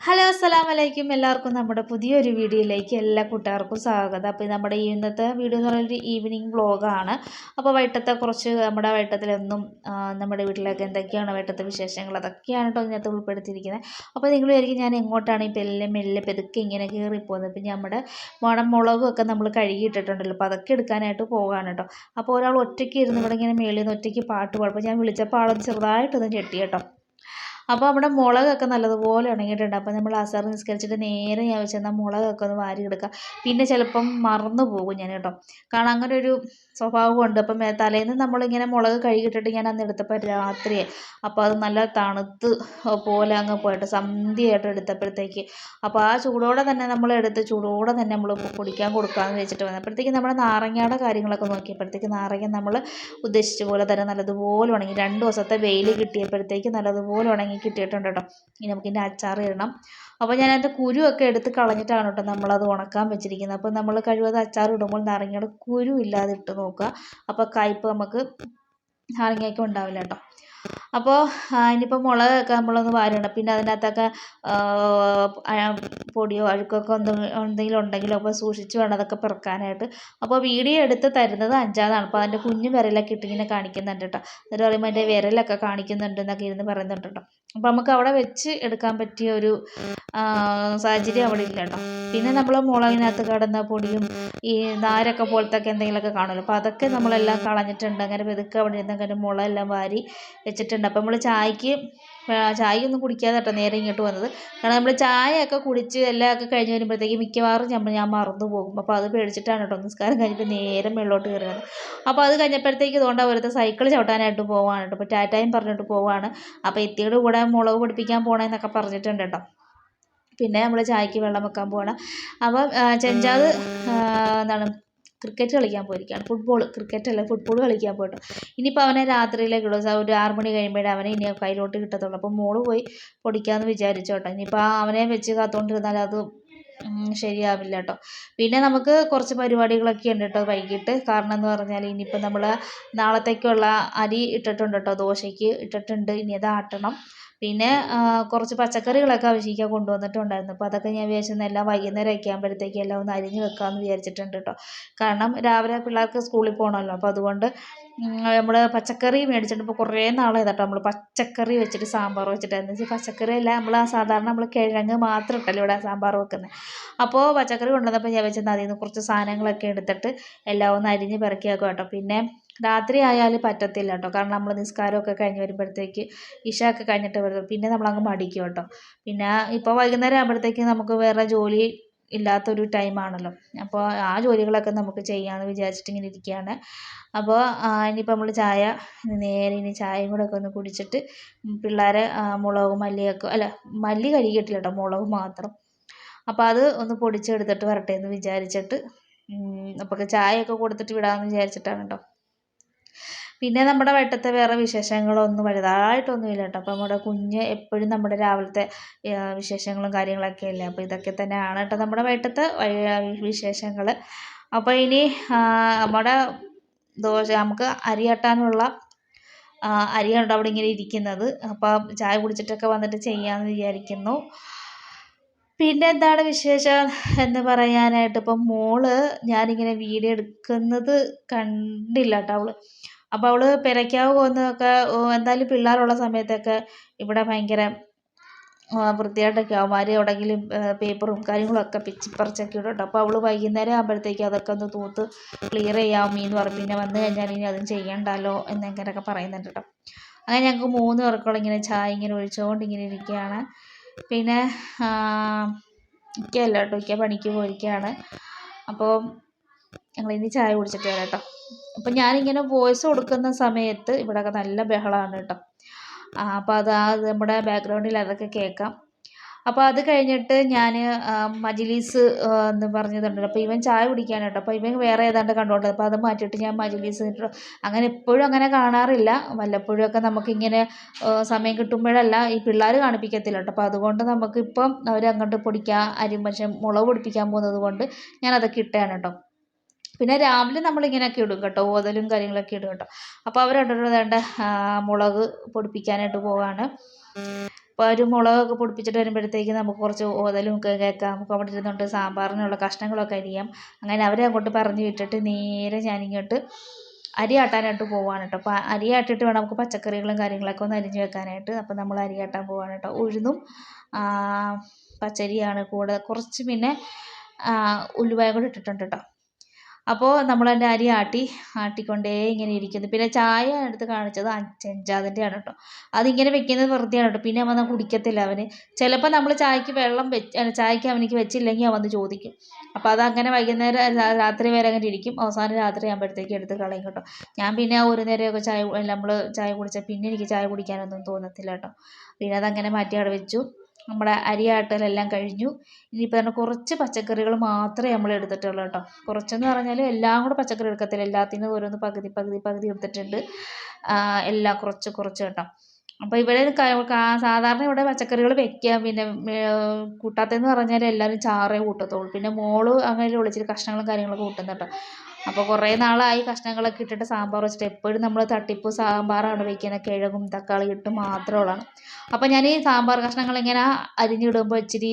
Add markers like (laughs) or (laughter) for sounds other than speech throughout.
Hello അസ്സാം വലൈക്കും എല്ലാവർക്കും നമ്മുടെ പുതിയൊരു വീഡിയോയിലേക്ക് എല്ലാ കൂട്ടുകാർക്കും സ്വാഗതം. അപ്പോൾ നമ്മുടെ ഇന്നത്തെ വീഡിയോ എന്ന് പറയുന്നത് ഈവനിങ് വ്ളോഗാണ് അപ്പോൾ വൈട്ടത്തെ കുറച്ച് നമ്മുടെ വൈട്ടത്തിലൊന്നും നമ്മുടെ വീട്ടിലൊക്കെ എന്തൊക്കെയാണ് വൈട്ടത്തെ വിശേഷങ്ങൾ അതൊക്കെയാണ് കേട്ടോ ഇതിനകത്ത് ഉൾപ്പെടുത്തിയിരിക്കുന്നത്. അപ്പോൾ നിങ്ങൾ വിചാരിക്കും ഞാൻ എങ്ങോട്ടാണ് ഈ പെല്ലെ മെല്ലെ പെതുക്കെ ഇങ്ങനെ കയറിപ്പോകുന്നത് ഇപ്പം നമ്മുടെ മണം മുളകൊക്കെ നമ്മൾ കഴുകിയിട്ടിട്ടുണ്ടല്ലോ. അപ്പോൾ അതൊക്കെ എടുക്കാനായിട്ട് പോകാണ് കേട്ടോ. അപ്പോൾ ഒരാൾ ഒറ്റയ്ക്ക് ഇരുന്ന് ഇവിടെ ഇങ്ങനെ മേളിൽ നിന്ന് ഒറ്റയ്ക്ക് പാട്ട് പാടും. അപ്പോൾ ഞാൻ വിളിച്ചപ്പോൾ ആളൊന്ന് ചെറുതായിട്ടൊന്ന് ചെട്ടി കേട്ടോ. അപ്പോൾ നമ്മുടെ മുളകൊക്കെ നല്ലതുപോലെ ഉണങ്ങിയിട്ടുണ്ട്. അപ്പോൾ നമ്മൾ അസർ നിസ്കരിച്ചിട്ട് നേരെ ഞാൻ വെച്ചെന്നാൽ മുളകൊക്കെ ഒന്ന് വാരി എടുക്കുക പിന്നെ ചിലപ്പം മറന്നു പോകും ഞാൻ കേട്ടോ. കാരണം അങ്ങനെ ഒരു സ്വഭാവമുണ്ട്. അപ്പം തലേന്ന് നമ്മളിങ്ങനെ മുളക് കഴുകിയിട്ടിട്ട് ഞാൻ അന്ന് എടുത്തപ്പോൾ രാത്രിയെ അപ്പോൾ അത് നല്ല തണുത്ത് പോലെ അങ്ങ് പോയിട്ട് സന്ധ്യയായിട്ട് എടുത്തപ്പോഴത്തേക്ക്. അപ്പോൾ ആ ചൂടോടെ തന്നെ നമ്മൾ എടുത്ത് ചൂടോടെ തന്നെ നമ്മൾ കുടിക്കാൻ കൊടുക്കാമെന്ന് വെച്ചിട്ട് വന്നപ്പോഴത്തേക്ക് നമ്മുടെ നാരങ്ങയുടെ കാര്യങ്ങളൊക്കെ നോക്കിയപ്പോഴത്തേക്ക് നാരങ്ങ നമ്മൾ ഉദ്ദേശിച്ച പോലെ തന്നെ നല്ലതുപോലെ ഉണങ്ങി. രണ്ട് ദിവസത്തെ വെയിൽ കിട്ടിയപ്പോഴത്തേക്ക് നല്ലതുപോലെ ഉണങ്ങി. കിട്ടിയിട്ടുണ്ട് കേട്ടോ ഇനി നമുക്കിതിന്റെ അച്ചാർ ഇടണം. അപ്പോൾ ഞാൻ അതിന്റെ കുരുവൊക്കെ എടുത്ത് കളഞ്ഞിട്ടാണ് കേട്ടോ നമ്മളത് ഉണക്കാൻ വെച്ചിരിക്കുന്നത്. അപ്പോൾ നമ്മൾ കഴിവത് അച്ചാർ ഇടുമ്പോൾ നാരങ്ങയുടെ കുരു ഇല്ലാതെ ഇട്ട് നോക്കുക. അപ്പോൾ കയ്പ്പ് നമുക്ക് നാരങ്ങയൊക്കെ ഉണ്ടാവില്ല കേട്ടോ. അപ്പോൾ ഇനിയിപ്പോൾ മുളകൊക്കെ നമ്മളൊന്ന് വാരണം പിന്നെ അതിനകത്തൊക്കെ പൊടിയോ അഴുക്കൊക്കെ എന്തെങ്കിലും ഉണ്ടെങ്കിലോ അപ്പോൾ സൂക്ഷിച്ച് വേണം അതൊക്കെ പെറുക്കാനായിട്ട്. അപ്പോൾ വീഡിയോ എടുത്ത് തരുന്നത് അഞ്ചാതാണ് അപ്പോൾ അതിന്റെ കുഞ്ഞു വിരലൊക്കെ ഇട്ടിങ്ങനെ കാണിക്കുന്നുണ്ട് കേട്ടോ. എന്നിട്ട് പറയുമ്പോൾ അതിന്റെ വിരലൊക്കെ കാണിക്കുന്നുണ്ട് എന്നൊക്കെ ഇരുന്ന് പറയുന്നുണ്ട് കേട്ടോ. അപ്പോൾ നമുക്ക് അവിടെ വെച്ച് എടുക്കാൻ പറ്റിയ ഒരു സാഹചര്യം അവിടെ ഇല്ല കേട്ടോ. പിന്നെ നമ്മൾ മുളകിനകത്ത് കിടന്ന പൊടിയും ഈ നാരൊക്കെ പോലത്തെ ഒക്കെ എന്തെങ്കിലുമൊക്കെ കാണുമല്ലോ. അപ്പോൾ അതൊക്കെ നമ്മളെല്ലാം കളഞ്ഞിട്ടുണ്ട്. അങ്ങനെ വെതുക്കെ അവിടെ ഇരുന്ന് അങ്ങനെ മുളകെല്ലാം വാരി വെച്ചിട്ടുണ്ട്. അപ്പോൾ നമ്മൾ ചായക്ക് ചായ ചായയൊന്നും കുടിക്കാതെ കേട്ടോ നേരെ ഇങ്ങോട്ട് വന്നത്. കാരണം നമ്മൾ ചായയൊക്കെ കുടിച്ച് എല്ലാം ഒക്കെ കഴിഞ്ഞ് വരുമ്പോഴത്തേക്ക് മിക്കവാറും നമ്മൾ ഞാൻ മറന്നു പോകും. അപ്പോൾ അത് പേടിച്ചിട്ടാണ് കേട്ടോ നിസ്കാരം കഴിഞ്ഞിട്ട് നേരെ മേളിലോട്ട് കയറുന്നത്. അപ്പോൾ അത് കഴിഞ്ഞപ്പോഴത്തേക്ക് ഇതുകൊണ്ട് അവരുടെ സൈക്കിൾ ചവിട്ടാനായിട്ട് പോവാണ് കേട്ടോ. അപ്പോൾ ടാറ്റായും പറഞ്ഞിട്ട് പോവാണ്. അപ്പോൾ എത്തിയുടെ കൂടെ മുളക് പിടിപ്പിക്കാൻ പോകണമെന്നൊക്കെ പറഞ്ഞിട്ടുണ്ട് കേട്ടോ. പിന്നെ നമ്മൾ ചായക്ക് വെള്ളം വെക്കാൻ പോകണം അപ്പം ചെഞ്ചാത് എന്താണ് ക്രിക്കറ്റ് കളിക്കാൻ പോയിരിക്കുകയാണ്. ഫുട്ബോൾ ക്രിക്കറ്റ് അല്ല ഫുട്ബോൾ കളിക്കാൻ പോയിട്ട്. ഇനിയിപ്പോൾ അവനെ രാത്രിയിലേക്ക് ഇടും ഒരു ആറ് മണി കഴിയുമ്പോഴേ അവനെ ഇനി കയ്യിലോട്ട് കിട്ടത്തുള്ളൂ. അപ്പോൾ മോൾ പോയി പൊടിക്കാമെന്ന് വിചാരിച്ചു കേട്ടോ ഇനിയിപ്പോൾ അവനെ വെച്ച് കാത്തുകൊണ്ടിരുന്നാൽ അത് ശരിയാവില്ല കേട്ടോ പിന്നെ നമുക്ക് കുറച്ച് പരിപാടികളൊക്കെ ഉണ്ട് കേട്ടോ വൈകിട്ട്. കാരണം എന്ന് പറഞ്ഞാൽ ഇനിയിപ്പോൾ നമ്മൾ നാളത്തേക്കുള്ള അരി ഇട്ടിട്ടുണ്ട് കേട്ടോ ദോശയ്ക്ക് ഇട്ടിട്ടുണ്ട്. ഇനി അത് ആട്ടണം. പിന്നെ കുറച്ച് പച്ചക്കറികളൊക്കെ അവശേഷിക്കാൻ കൊണ്ടുവന്നിട്ടുണ്ടായിരുന്നു. അപ്പോൾ അതൊക്കെ ഞാൻ വിചാരിച്ചെന്ന് എല്ലാം വൈകുന്നേരം ഒക്കെ ആകുമ്പോഴത്തേക്ക് എല്ലാം ഒന്ന് അരിഞ്ഞ് വെക്കാമെന്ന് വിചാരിച്ചിട്ടുണ്ട് കേട്ടോ കാരണം രാവിലെ പിള്ളേർക്ക് സ്കൂളിൽ പോകണമല്ലോ അപ്പോൾ അതുകൊണ്ട് നമ്മൾ പച്ചക്കറി മേടിച്ചിട്ട് ഇപ്പോൾ കുറേ നാളായി കേട്ടോ നമ്മൾ പച്ചക്കറി വെച്ചിട്ട് സാമ്പാർ വെച്ചിട്ട്. എന്ന് വെച്ചാൽ പച്ചക്കറി അല്ല നമ്മൾ സാധാരണ നമ്മൾ കിഴങ്ങ് മാത്രം ഇട്ടല്ലോ ഇവിടെ സാമ്പാർ വെക്കുന്നത് അപ്പോൾ പച്ചക്കറി കൊണ്ടുവന്നപ്പോൾ ഞാൻ വെച്ചെന്നാൽ അതിൽ നിന്ന് കുറച്ച് സാധനങ്ങളൊക്കെ എടുത്തിട്ട് എല്ലാം ഒന്ന് അരിഞ്ഞ് പെറുക്കി വെക്കും കേട്ടോ പിന്നെ രാത്രി ആയാൽ പറ്റത്തില്ല കേട്ടോ കാരണം നമ്മൾ നിസ്കാരമൊക്കെ കഴിഞ്ഞ് വരുമ്പോഴത്തേക്ക് ഇഷ ഒക്കെ കഴിഞ്ഞിട്ട് വരും. പിന്നെ നമ്മളങ്ങ് മടിക്കും കേട്ടോ പിന്നെ ഇപ്പോൾ വൈകുന്നേരം ആകുമ്പോഴത്തേക്ക് നമുക്ക് വേറെ ജോലി ഇല്ലാത്തൊരു ടൈമാണല്ലോ അപ്പോൾ ആ ജോലികളൊക്കെ നമുക്ക് ചെയ്യാമെന്ന് വിചാരിച്ചിട്ട് ഇങ്ങനെ ഇരിക്കുകയാണ് അപ്പോൾ ഇനിയിപ്പോൾ നമ്മൾ ചായ നേരെ ഇനി ചായയും കൂടെ ഒക്കെ ഒന്ന് കുടിച്ചിട്ട് പിള്ളേരെ മുളക് മല്ലിയൊക്കെ അല്ല മല്ലി കഴുകിയിട്ടില്ല കേട്ടോ മുളക് മാത്രം. അപ്പോൾ അത് ഒന്ന് പൊടിച്ചെടുത്തിട്ട് വരട്ടെ എന്ന് വിചാരിച്ചിട്ട് അപ്പോൾ ചായയൊക്കെ കൊടുത്തിട്ട് വിടാമെന്ന് വിചാരിച്ചിട്ടാണ് കേട്ടോ പിന്നെ നമ്മുടെ വട്ടത്തെ വേറെ വിശേഷങ്ങളൊന്നും വലുതായിട്ടൊന്നുമില്ല കേട്ടോ. അപ്പോൾ നമ്മുടെ കുഞ്ഞ് എപ്പോഴും നമ്മുടെ രാവിലത്തെ വിശേഷങ്ങളും കാര്യങ്ങളൊക്കെ അല്ലേ? അപ്പോൾ ഇതൊക്കെ തന്നെയാണ് കേട്ടോ നമ്മുടെ വട്ടത്തെ വിശേഷങ്ങൾ അപ്പോൾ ഇനി നമ്മുടെ ദോശ നമുക്ക് അരിയാട്ടാനുള്ള അരിയുണ്ട് അവിടെ ഇങ്ങനെ ഇരിക്കുന്നത്. അപ്പം ചായ കുടിച്ചിട്ടൊക്കെ വന്നിട്ട് ചെയ്യാമെന്ന് വിചാരിക്കുന്നു. പിന്നെ എന്താണ് വിശേഷം എന്ന് പറയാനായിട്ട്? ഇപ്പം മോൾ ഞാനിങ്ങനെ വീഡിയോ എടുക്കുന്നത് കണ്ടില്ല കേട്ടോ അവൾ. അപ്പോൾ അവൾ പെരയ്ക്കാവ് പോകുന്നതൊക്കെ എന്തായാലും പിള്ളേരുള്ള സമയത്തൊക്കെ ഇവിടെ ഭയങ്കര വൃത്തിയായിട്ടൊക്കെ അവന്മാർ എവിടെയെങ്കിലും പേപ്പറും കാര്യങ്ങളൊക്കെ പിച്ചിപ്പറിച്ചൊക്കെ ഇടും അപ്പോൾ വൈകുന്നേരം ആകുമ്പോഴത്തേക്ക് അതൊക്കെ ഒന്ന് തൂത്ത് ക്ലിയർ ചെയ്യാം എന്ന് പറഞ്ഞു പിന്നെ വന്നു കഴിഞ്ഞാൽ ഇനി അതും ചെയ്യണ്ടല്ലോ എന്നിങ്ങനെയൊക്കെ പറയുന്നുണ്ട് കേട്ടോ. അങ്ങനെ ഞങ്ങൾക്ക് മൂന്ന് പേർക്കുള്ള ഇങ്ങനെ ചായ ഇങ്ങനെ ഒഴിച്ചുകൊണ്ട് ഇങ്ങനെ ഇരിക്കുകയാണ്. പിന്നെ ഇക്കയല്ല കേട്ടോ. ഇക്ക പണിക്ക് പോയിരിക്കുകയാണ്. അപ്പോൾ ഞങ്ങൾ ഇനി ചായ കുടിച്ചിട്ട് വരാം കേട്ടോ. അപ്പം ഞാനിങ്ങനെ വോയിസ് കൊടുക്കുന്ന സമയത്ത് ഇവിടെയൊക്കെ നല്ല ബഹളമാണ് കേട്ടോ. അപ്പോൾ അത് ആ നമ്മുടെ ബാക്ക്ഗ്രൗണ്ടിൽ അതൊക്കെ കേൾക്കാം. അപ്പോൾ അത് കഴിഞ്ഞിട്ട് ഞാൻ മജിലീസ് എന്ന് പറഞ്ഞതുണ്ടല്ലോ അപ്പോൾ ഇവൻ ചായ കുടിക്കാനായിട്ട് അപ്പോൾ ഇവൻ വേറെ ഏതാണ്ട് കണ്ടുകൊണ്ട് അപ്പോൾ അത് മാറ്റിയിട്ട് ഞാൻ മജിലീസ് അങ്ങനെ എപ്പോഴും അങ്ങനെ കാണാറില്ല. വല്ലപ്പോഴും ഒക്കെ നമുക്കിങ്ങനെ സമയം കിട്ടുമ്പോഴല്ല ഈ പിള്ളേർ കാണിപ്പിക്കത്തില്ല കേട്ടോ. അപ്പോൾ അതുകൊണ്ട് നമുക്കിപ്പം അവരങ്ങോട്ട് അങ്ങോട്ട് അരിമച്ചം മുളക് പൊടിപ്പിക്കാൻ പോകുന്നത് കൊണ്ട് ഞാൻ അതൊക്കെ ഇട്ടതാണ് കേട്ടോ. പിന്നെ രാവിലെ നമ്മളിങ്ങനെയൊക്കെ ഇടും കേട്ടോ ഓതലും കാര്യങ്ങളൊക്കെ ഇടും കേട്ടോ. അപ്പോൾ അവർ മുളക് പൊടിപ്പിക്കാനായിട്ട് പോവാണ്. അപ്പോൾ ഒരു മുളകൊക്കെ പൊടിപ്പിച്ചിട്ട് വരുമ്പോഴത്തേക്ക് നമുക്ക് കുറച്ച് ഓതലും ഒക്കെ കേൾക്കാം. നമുക്ക് അവിടെ ഇരുന്നുകൊണ്ട് സാമ്പാറിനുള്ള കഷ്ണങ്ങളൊക്കെ അരിയാം. അങ്ങനെ അവരെ അങ്ങോട്ട് പറഞ്ഞു വിട്ടിട്ട് നേരെ ഞാനിങ്ങോട്ട് അരി ആട്ടാനായിട്ട് പോവാണ് കേട്ടോ. അപ്പോൾ അരി ആട്ടിയിട്ട് വേണം നമുക്ക് പച്ചക്കറികളും കാര്യങ്ങളൊക്കെ ഒന്ന് അരിഞ്ഞ് വെക്കാനായിട്ട്. അപ്പോൾ നമ്മൾ അരി ആട്ടാൻ പോവാണ് കേട്ടോ. ഉഴുന്നും പച്ചരിയാണ് കൂടെ. കുറച്ച് പിന്നെ ഉലുവയും കൂടെ ഇട്ടിട്ടുണ്ട് കേട്ടോ. അപ്പോൾ നമ്മൾ അതിന്റെ അരി ആട്ടി ആട്ടിക്കൊണ്ടേ ഇങ്ങനെ ഇരിക്കുന്നു. പിന്നെ ചായ എടുത്ത് കാണിച്ചത് ചെഞ്ചാതിന്റെയാണ് കേട്ടോ. അതിങ്ങനെ വെക്കുന്നത് വെറുതെയാണ് കേട്ടോ. പിന്നെ അവൻ കുടിക്കത്തില്ല അവന്. ചിലപ്പോൾ നമ്മൾ ചായക്ക് വെള്ളം വെച്ച് ചായക്ക് അവനിക്ക് വെച്ചില്ലെങ്കിൽ അവൻ ചോദിക്കും. അപ്പോൾ അതങ്ങനെ വൈകുന്നേരം രാത്രി വരെ അങ്ങനെ ഇരിക്കും. അവസാനം രാത്രി ആകുമ്പോഴത്തേക്ക് എടുത്ത് കളയും കേട്ടോ. ഞാൻ പിന്നെ ഒരു നേരമൊക്കെ ചായ നമ്മൾ ചായ കുടിച്ചാൽ പിന്നെ എനിക്ക് ചായ കുടിക്കാനൊന്നും തോന്നത്തില്ല കേട്ടോ. പിന്നെ അതങ്ങനെ മാറ്റി അവിടെ വെച്ചു. നമ്മുടെ അരിയാട്ടലെല്ലാം കഴിഞ്ഞു. ഇനിയിപ്പോൾ പറഞ്ഞാൽ കുറച്ച് പച്ചക്കറികൾ മാത്രമേ നമ്മൾ എടുത്തിട്ടുള്ളൂ കേട്ടോ. കുറച്ചെന്ന് പറഞ്ഞാൽ എല്ലാം കൂടെ പച്ചക്കറി എടുക്കത്തില്ല. എല്ലാത്തിനും ഓരോന്ന് പകുതി പകുതി പകുതി എടുത്തിട്ടുണ്ട്. എല്ലാം കുറച്ച് കുറച്ച് കേട്ടോ. അപ്പോൾ ഇവിടെ സാധാരണ ഇവിടെ പച്ചക്കറികൾ വെക്കുക പിന്നെ കൂട്ടാത്തതെന്ന് പറഞ്ഞാൽ എല്ലാവരും ചാറേ കൂട്ടത്തുള്ളൂ. പിന്നെ മോൾ അങ്ങനെ ഒളിച്ചിട്ട് കഷ്ണങ്ങളും കാര്യങ്ങളൊക്കെ കൂട്ടുന്നുണ്ട്. അപ്പോൾ കുറേ നാളായി കഷ്ണങ്ങളൊക്കെ ഇട്ടിട്ട് സാമ്പാർ വെച്ചിട്ട് എപ്പോഴും നമ്മൾ തട്ടിപ്പ് സാമ്പാറാണ് വെക്കുന്നത് കിഴങ്ങും തക്കാളി ഇട്ട് മാത്രമുള്ളതാണ് അപ്പോൾ ഞാൻ ഈ സാമ്പാർ കഷ്ണങ്ങൾ ഇങ്ങനെ അരിഞ്ഞിടുമ്പോൾ ഇച്ചിരി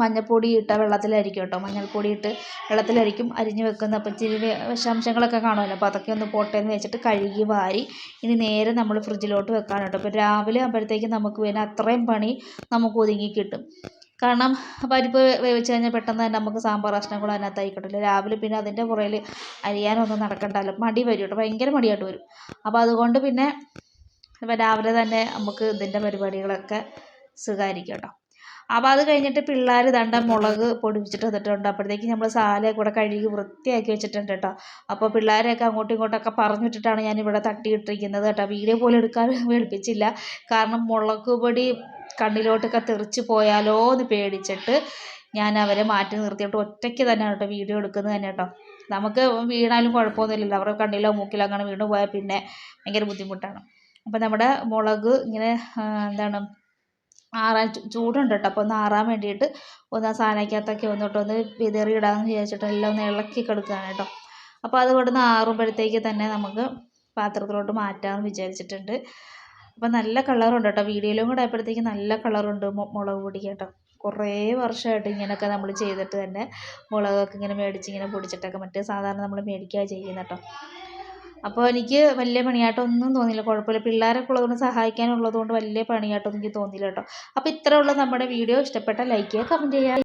മഞ്ഞൾപ്പൊടി ഇട്ട വെള്ളത്തിലരിക്കും കേട്ടോ. മഞ്ഞൾപ്പൊടി ഇട്ട് വെള്ളത്തിലരിക്കും അരിഞ്ഞ് വെക്കുന്നത് അപ്പം ഇച്ചിരി വിഷാംശങ്ങളൊക്കെ കാണുമല്ലോ. അപ്പോൾ അതൊക്കെ ഒന്ന് പോട്ടെ വെച്ചിട്ട് കഴുകി വാരി ഇനി നേരെ നമ്മൾ ഫ്രിഡ്ജിലോട്ട് വെക്കാൻ കേട്ടോ. അപ്പോൾ രാവിലെ ആകുമ്പോഴത്തേക്കും നമുക്ക് പിന്നെ അത്രയും പണി നമുക്ക് ഒതുങ്ങി കിട്ടും. കാരണം പരിപ്പ് വേവിച്ച് കഴിഞ്ഞാൽ പെട്ടെന്ന് തന്നെ നമുക്ക് സാമ്പാർ കഷ്ണം അതിനകത്ത് ആയിക്കോട്ടില്ല. രാവിലെ പിന്നെ അതിന്റെ പുറയിൽ അരിയാനൊന്നും നടക്കണ്ടല്ലോ. മടി വരും കേട്ടോ. ഭയങ്കര മടിയായിട്ട് വരും. അപ്പോൾ അതുകൊണ്ട് പിന്നെ രാവിലെ തന്നെ നമുക്ക് ഇതിന്റെ പരിപാടികളൊക്കെ സുഖമായിരിക്കും കേട്ടോ. അപ്പോൾ അത് കഴിഞ്ഞിട്ട് പിള്ളേർ ദണ്ട മുളക് പൊടിപ്പിച്ചിട്ട് വന്നിട്ടുണ്ട്. അപ്പോഴത്തേക്ക് നമ്മൾ സാലയൊക്കെ കൂടെ കഴുകി വൃത്തിയാക്കി വെച്ചിട്ടുണ്ട് കേട്ടോ. അപ്പോൾ പിള്ളേരെയൊക്കെ അങ്ങോട്ടും ഇങ്ങോട്ടൊക്കെ പറഞ്ഞിട്ടിട്ടാണ് ഞാൻ ഇവിടെ തട്ടിയിട്ടിരിക്കുന്നത് കേട്ടോ. വീഡിയോ പോലും എടുക്കാൻ (laughs) വേൾപ്പിച്ചില്ല കാരണം മുളക് പൊടി കണ്ണിലോട്ടൊക്കെ തെറിച്ച് പോയാലോ എന്ന് പേടിച്ചിട്ട് ഞാൻ അവരെ മാറ്റി നിർത്തിയിട്ട് ഒറ്റയ്ക്ക് തന്നെയാണ് കേട്ടോ വീഡിയോ എടുക്കുന്നത് തന്നെ കേട്ടോ. നമുക്ക് വീണാലും കുഴപ്പമൊന്നുമില്ലല്ലോ. അവരുടെ കണ്ണിലോ മൂക്കിലോ അങ്ങനെ വീണ് പോയാൽ പിന്നെ ഭയങ്കര ബുദ്ധിമുട്ടാണ്. അപ്പോൾ നമ്മുടെ മുളക് ഇങ്ങനെ എന്താണ് ആറാൻ ചൂടുണ്ട് കേട്ടോ അപ്പോൾ ഒന്ന് ആറാൻ വേണ്ടിയിട്ട് ഒന്ന് ആ സാധനക്കകത്തൊക്കെ ഒന്നിട്ട് ഒന്ന് വിതറി ഇടാമെന്ന് വിചാരിച്ചിട്ട് എല്ലാം ഒന്ന് ഇളക്കി കൊടുക്കുകയാണ് കേട്ടോ അപ്പോൾ അത് ഇവിടുന്ന് ആറുമ്പോഴത്തേക്ക് തന്നെ നമുക്ക് പാത്രത്തിലോട്ട് മാറ്റാമെന്ന് വിചാരിച്ചിട്ടുണ്ട്. അപ്പോൾ നല്ല കളറുണ്ട് കേട്ടോ വീഡിയോയിലും കൂടെ ആയപ്പോഴത്തേക്ക് നല്ല കളറുണ്ട് മുളക് പൊടി കേട്ടോ. കുറേ വർഷമായിട്ട് ഇങ്ങനെയൊക്കെ നമ്മൾ ചെയ്തിട്ട് തന്നെ മുളകൊക്കെ ഇങ്ങനെ മേടിച്ച് ഇങ്ങനെ പൊടിച്ചിട്ടൊക്കെ മറ്റേ സാധാരണ നമ്മൾ മേടിക്കുക ചെയ്യുന്ന കേട്ടോ അപ്പോൾ എനിക്ക് വലിയ പണിയായിട്ടൊന്നും തോന്നിയില്ല. കുഴപ്പമില്ല. പിള്ളേരൊക്കെ ഉള്ളതുകൊണ്ട് സഹായിക്കാനുള്ളതുകൊണ്ട് വലിയ പണിയായിട്ടൊന്നും എനിക്ക് തോന്നിയില്ല കേട്ടോ. അപ്പോൾ ഇത്രേ ഉള്ളൂ നമ്മുടെ വീഡിയോ. ഇഷ്ടപ്പെട്ടാൽ ലൈക്ക് ചെയ്യുക കമന്റ് ചെയ്യുക.